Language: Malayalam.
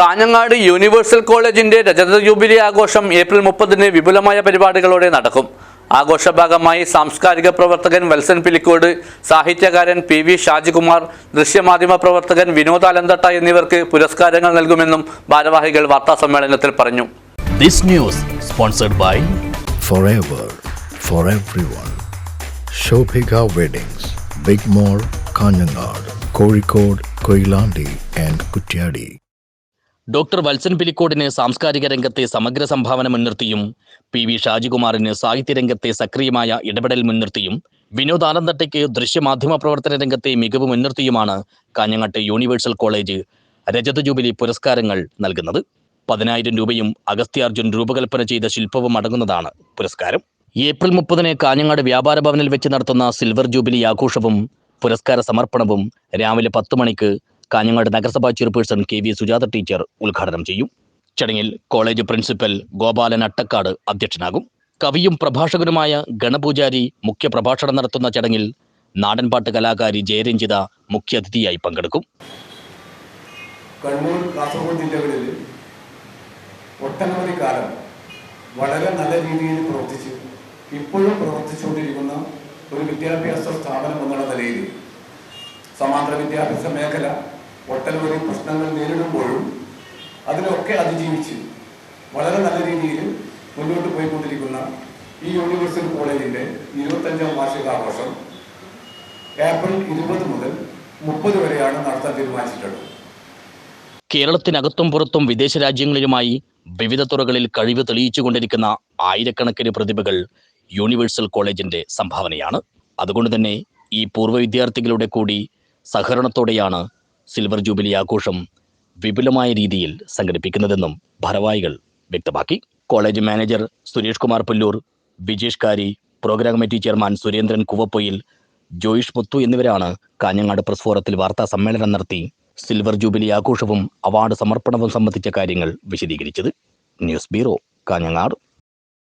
കാഞ്ഞങ്ങാട് യൂണിവേഴ്സൽ കോളേജിന്റെ രജത ജൂബിലി ആഘോഷം ഏപ്രിൽ മുപ്പതിന് വിപുലമായ പരിപാടികളോടെ നടക്കും ആഘോഷ ഭാഗമായി സാംസ്കാരിക പ്രവർത്തകൻ വത്സൻ പിലിക്കോട് സാഹിത്യകാരൻ പി വി ഷാജികുമാർ ദൃശ്യമാധ്യമ പ്രവർത്തകൻ വിനോദ് അലന്തട്ട എന്നിവർക്ക് പുരസ്കാരങ്ങൾ നൽകുമെന്നും ഭാരവാഹികൾ വാർത്താ സമ്മേളനത്തിൽ പറഞ്ഞു This news sponsored by forever for everyone. Shobhika Weddings, Big Mall, Kanyanad, Kozhikode, Koilandi and Kutyadi. Doctor Valsan പിലിക്കോടിന് സാംസ്കാരിക രംഗത്തെ സമഗ്ര സംഭാവന മുൻനിർത്തിയും പി വി ഷാജികുമാറിന് സാഹിത്യരംഗത്തെ സക്രിയമായ ഇടപെടൽ മുൻനിർത്തിയും വിനോദ് ആനന്ദട്ടയ്ക്ക് ദൃശ്യമാധ്യമ പ്രവർത്തന രംഗത്തെ മികവ് മുൻനിർത്തിയുമാണ് കാഞ്ഞങ്ങാട്ട് യൂണിവേഴ്സൽ കോളേജ് രജത ജൂബിലി പുരസ്കാരങ്ങൾ നൽകുന്നത്. പതിനായിരം രൂപയും അഗസ്ത്യാർജുൻ രൂപകൽപ്പന ചെയ്ത ശില്പവും അടങ്ങുന്നതാണ് പുരസ്കാരം. ഏപ്രിൽ മുപ്പതിന് കാഞ്ഞങ്ങാട് വ്യാപാര ഭവനിൽ വെച്ച് നടത്തുന്ന സിൽവർ ജൂബിലി ആഘോഷവും പുരസ്കാര സമർപ്പണവും രാവിലെ പത്ത് മണിക്ക് കാഞ്ഞങ്ങാട് നഗരസഭാ chairperson K V Sujatha teacher ഉദ്ഘാടനം ചെയ്യും. ചടങ്ങിൽ കോളേജ് പ്രിൻസിപ്പൽ ഗോപാലൻ അട്ടക്കാട് അധ്യക്ഷനാകും. കവിയും പ്രഭാഷകനുമായ ഗണപൂജാരി മുഖ്യപ്രഭാഷണം നടത്തുന്ന ചടങ്ങിൽ നാടൻപാട്ട് കലാകാരി ജയരഞ്ജിത മുഖ്യാതിഥിയായി പങ്കെടുക്കും. കണ്ണൂർ കാസർഗോഡ് ജില്ലകളിൽ ഒട്ടനവധി കാലം വളരെ നല്ല രീതിയിൽ പ്രവർത്തിച്ച് ഇപ്പോഴും പ്രവർത്തിച്ചുകൊണ്ടിരിക്കുന്ന ഒരു വിദ്യാഭ്യാസ സ്ഥാപനം എന്നുള്ള നിലയിൽ സമാന്തര വിദ്യാഭ്യാസ മേഖല ഒട്ടനവധി പ്രശ്നങ്ങൾ നേരിടുമ്പോഴും അതിനൊക്കെ അതിജീവിച്ച് വളരെ നല്ല രീതിയിൽ മുന്നോട്ട് പോയിക്കൊണ്ടിരിക്കുന്ന ഈ യൂണിവേഴ്സിറ്റി കോളേജിന്റെ ഇരുപത്തഞ്ചാം വാർഷികാഘോഷം ഏപ്രിൽ ഇരുപത് മുതൽ മുപ്പത് വരെയാണ് നടത്താൻ തീരുമാനിച്ചിട്ടുള്ളത്. കേരളത്തിനകത്തും പുറത്തും വിദേശ രാജ്യങ്ങളിലുമായി വിവിധ തുറകളിൽ കഴിവ് തെളിയിച്ചുകൊണ്ടിരിക്കുന്ന ആയിരക്കണക്കിന് പ്രതിഭകൾ യൂണിവേഴ്സൽ കോളേജിന്റെ സംഭാവനയാണ്. അതുകൊണ്ട് തന്നെ ഈ പൂർവ വിദ്യാർത്ഥികളുടെ കൂടി സഹകരണത്തോടെയാണ് സിൽവർ ജൂബിലി ആഘോഷം വിപുലമായ രീതിയിൽ സംഘടിപ്പിക്കുന്നതെന്നും ഭാരവാഹികൾ വ്യക്തമാക്കി. കോളേജ് മാനേജർ സുരേഷ് കുമാർ പുല്ലൂർ വിജേഷ് കാരി programme committee chairman Surendran Kuvappoyil Joish Muthu എന്നിവരാണ് കാഞ്ഞങ്ങാട് പ്രസ് ഫോറത്തിൽ വാർത്താ സമ്മേളനം നടത്തി സിൽവർ ജൂബിലി ആഘോഷവും അവാർഡ് സമർപ്പണവും സംബന്ധിച്ച കാര്യങ്ങൾ വിശദീകരിച്ചത്. News bureau Kanhangad.